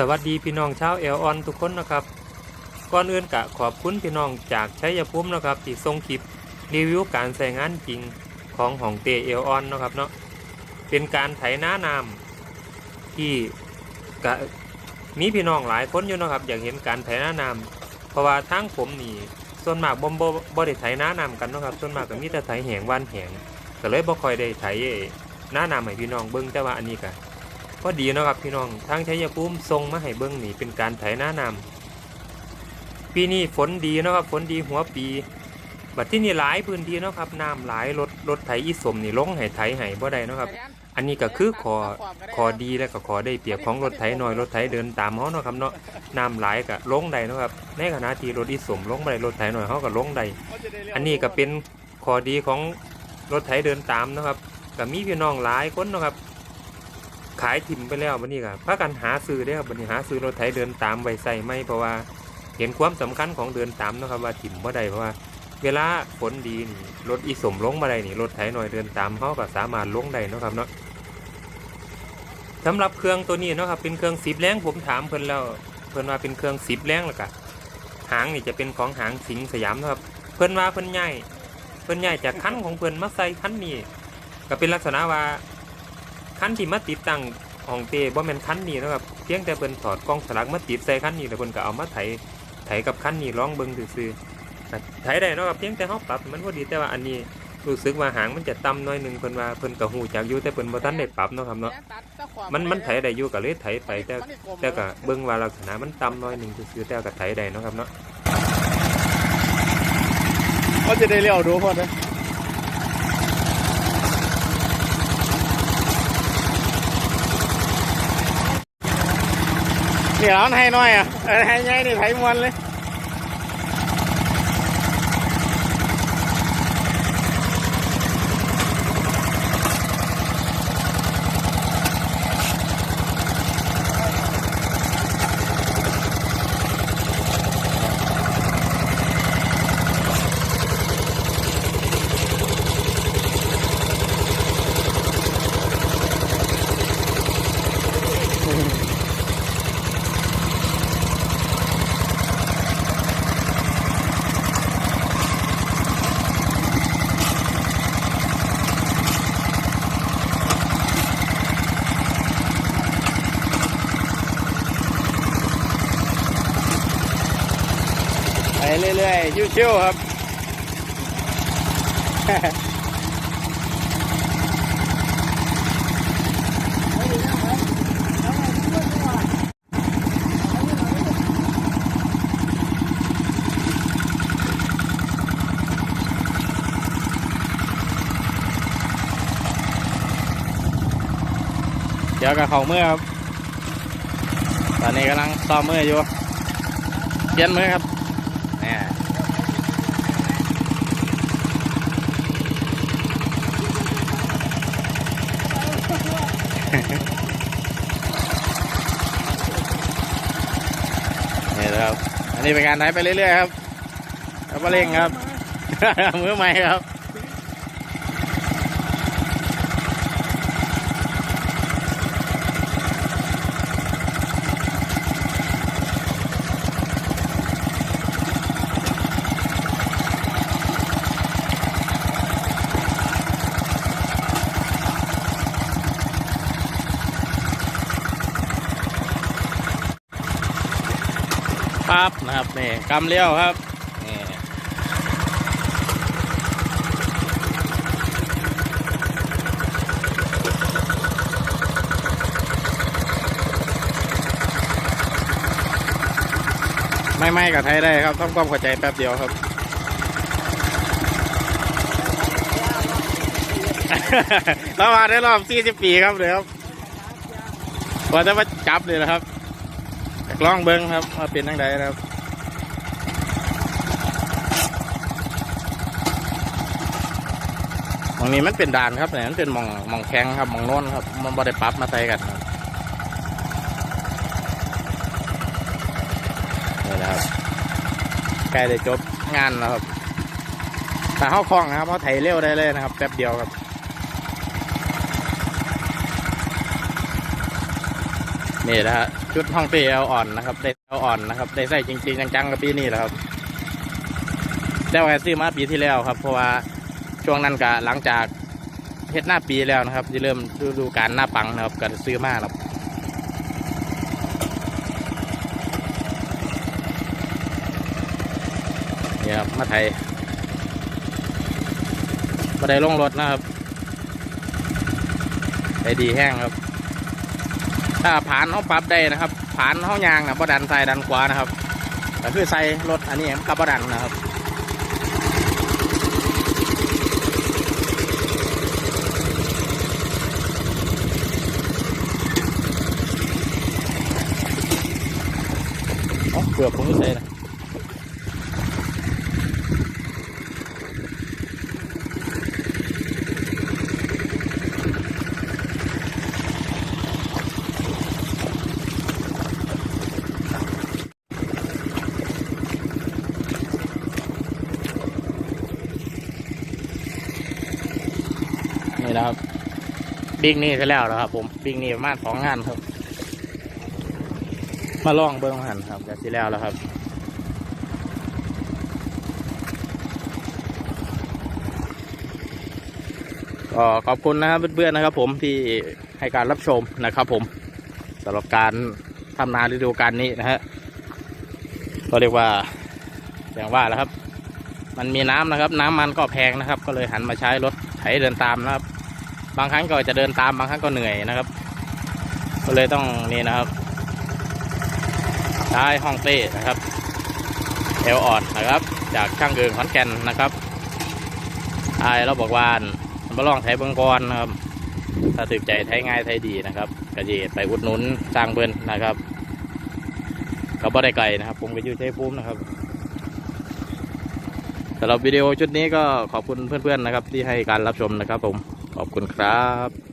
สวัสดีพี่น้องชาวเอลออนทุกคนนะครับ ก่อนอื่นกะขอบคุณพี่น้องจากชัยภูมินะครับที่ส่งคลิปรีวิวการใส่งานจริงของของเตเอลออนนะครับเนาะเป็นการไถน้านำที่กะมีพี่น้องหลายคนอยู่นะครับ อยากเห็นการไถน้านำเพราะว่าทางผมนี่ส่วนมากบ่บ่บ่ได้ไถน้านำกันนะครับ ส่วนมากก็มีแต่ไถแหงว่านแหงก็เลยบ่ค่อยได้ไถน้านำให้พี่น้องเบิ่งแต่ว่าอันนี้ก็ ก็ดีเนาะครับพี่น้องทางชัยภูมิทรงมาให้เบิ้งนี่เป็นการไถหน้านำปีนี้ฝนดีเนาะครับฝนดีหัวปีบัดที่นี่หลายพื้นที่เนาะครับน้ำหลายรถรถไถอีสมนี่ลงให้ไถให้บ่ได้เนาะครับอันนี้ก็คือขอขอดีและก็ขอได้เปรียบของรถไถน้อยรถไถเดินตามเฮาเนาะครับเนาะน้ำหลายก็ลงได้เนาะครับในขณะที่รถอีสมลงบ่ได้รถไถน้อยเฮาก็ลงได้อันนี้ก็เป็นขอดีของรถไถเดินตามนะครับก็มีพี่น้องหลายคนนะครับ ขายถิ่มไปแล้วบันนี้ก็พากันหาซื้อได้ครับบันนี้หาซื้อรถไถเดินตามไว้ใส่ไม่เพราะว่าเห็นความสำคัญของเดินตามนะครับว่าถิ่มบ่ได้เพราะว่า เวลาฝนดีนี่รถอีสมลงมาได้นี่รถไถหน่อยเดินตามเขาก็สามารถลงได้นะครับเนาะสำหรับเครื่องตัวนี้นะครับเป็นเครื่องสิบแรงผมถามเพิ่นแล้วเพิ่นว่าเป็นเครื่องสิบแรงแล้วก็หางนี่จะเป็นของหางสิงสยามนะครับ เพิ่นว่าเพิ่นใหญ่เพิ่นใหญ่จากคันของเพิ่นมาใส่คันนี้ก็เป็นลักษณะว่า คันที่มาติดตั้งของเตบ่แม่นคันนี้นะครับเพียงแต่เพิ่นถอดกล้องสลักมาติดใส่คันนี้แล้วเพิ่นก็เอามาไถไถกับคันนี้ลองเบิ่งซื่อๆไถได้นะครับเพียงแต่เฮาปรับมันพอดีแต่ว่าอันนี้รู้สึกว่าหางมันจะต่ำหน้อยหนึ่งเพิ่นว่าเพิ่นก็ฮู้จักอยู่แต่เพิ่นบ่ทันได้ปรับเนาะครับเนาะมันมันไถได้อยู่ก็เลยไถไปแต่แต่ก็เบิ่งว่าลักษณะมันต่ำหน้อยหนึ่งซื่อๆแต่ก็ไถได้เนาะครับเนาะก็จะได้เลี้ยวดูพอนะนี่ร้านให้น้อยอะ เออให้ไงนี่ไถม เลยไปเรื่อยๆชิวๆครับ เดี๋ยวกับเขาเมื่อครับ ตอนนี้กำลังซ้อมเมื่ออยู่เปลี่ยนมือครับเนี่ย นี่แหละครับ อันนี้เป็นการไหนไปเรื่อยๆครับแล้วก็เร่งครับ มือใหม่ครับ ปั๊บนะครับนี่กำเลี้ยวครับนี่ไม่ไม่กับไทยได้ครับ ต้องความเข้าใจแป๊บเดียวครับ เรามาได้รอบ40ปีครับเดียวครับว่าจะมาจับเลยนะครับ ลองเบิ้งครับว่าเป็นทั้งใดนะครับหมองนี้มันเป็นด่านครับเนี่ยมันเป็นมองมองแข็งครับมองโน้นครับ มันบ่ได้ปรั๊บมาใส่กันครับนี่นะครับใกล้ได้จบงานแล้วครับแต่เข้าคล่องนะครับเขาไถเร็วได้เลยนะครับแป๊บเดียวครับ นี่นะฮะชุดห้องเต้เอลอ่อนนะครับ ได้เอลอ่อนนะครับ ได้ใส่จริงๆจังๆกับปีนี้แหละครับแต่ว่าซื้อมาปีที่แล้วครับ เพราะว่าช่วงนั้นก็หลังจากเฮ็ดหน้าปีแล้วนะครับจะเริ่มฤดูการหน้าปังนะครับก็ซื้อมาครับนี่ครับมาไทยมาได้ลงรถนะครับได้ดีแห้งครับ ผ่านเขาปรับได้นะครับผ่านเขายางนะบ่ดันซ้ายดันขวานะครับก็คือใส่รถอันนี้กับบ่ดันนะครับเอาเปลือกผมไม่ใส่นะ นี่นะครับบิ๊กนี่ก็แล้วนะครับ ผมบิ๊กนี่ประมาณสองงานครับ มาลองเบิ้งหันครับก็สิแล้วแล้วครับก็ขอบคุณนะครับเพื่อนๆนะครับ ผมที่ให้การรับชมนะครับ ผมสำหรับการทำนาฤดูกาลนี้นะฮะก็เรียกว่าอย่างว่าแล้วครับ มันมีน้ำนะครับ น้ำมันก็แพงนะครับ ก็เลยหันมาใช้รถไถเดินตามนะครับ บางครั้งก็จะเดินตามบางครั้งก็เหนื่อยนะครับ ก็เลยต้องนี่นะครับใช้ห้องเต้นะครับเอลอ่อนนะครับ จากช่างเกิงขอนแก่นนะครับไอายเราบอกว่ามาลองไทยเบิ้งก่อนนะครับ ถ้าถึกใจไทยง่ายไทยดีนะครับกระเยดไปอุดหนุนสร้างเบิ้นนะครับก็บ่ได้ไกลนะครับ ผมก็อยู่ชัยภูมินะครับสำหรับวิดีโอชุดนี้ก็ขอบคุณเพื่อนๆนะครับ ที่ให้การรับชมนะครับผม ขอบคุณครับ